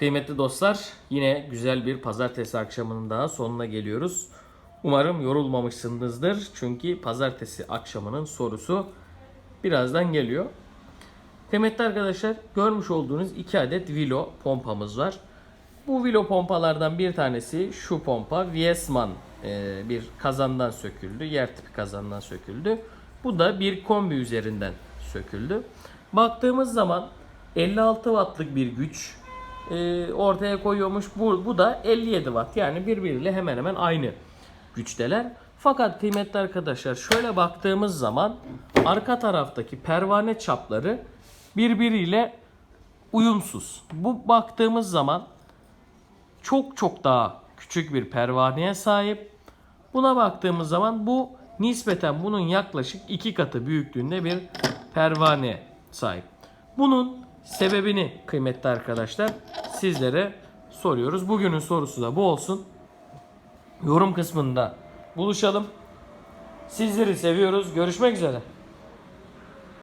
Kıymetli dostlar yine güzel bir pazartesi akşamının daha sonuna geliyoruz. Umarım yorulmamışsınızdır. Çünkü pazartesi akşamının sorusu birazdan geliyor. Kıymetli arkadaşlar görmüş olduğunuz iki adet Vilo pompamız var. Bu Vilo pompalardan bir tanesi şu pompa Viesman e, bir kazandan söküldü. Yer tipi kazandan söküldü. Bu da bir kombi üzerinden söküldü. Baktığımız zaman 56 wattlık bir güç e, ortaya koyuyormuş. Bu, bu da 57 watt. Yani birbiriyle hemen hemen aynı güçteler. Fakat kıymetli arkadaşlar şöyle baktığımız zaman arka taraftaki pervane çapları birbiriyle uyumsuz. Bu baktığımız zaman çok çok daha küçük bir pervaneye sahip. Buna baktığımız zaman bu nispeten bunun yaklaşık iki katı büyüklüğünde bir pervane sahip. Bunun sebebini kıymetli arkadaşlar sizlere soruyoruz. Bugünün sorusu da bu olsun. Yorum kısmında buluşalım. Sizleri seviyoruz. Görüşmek üzere.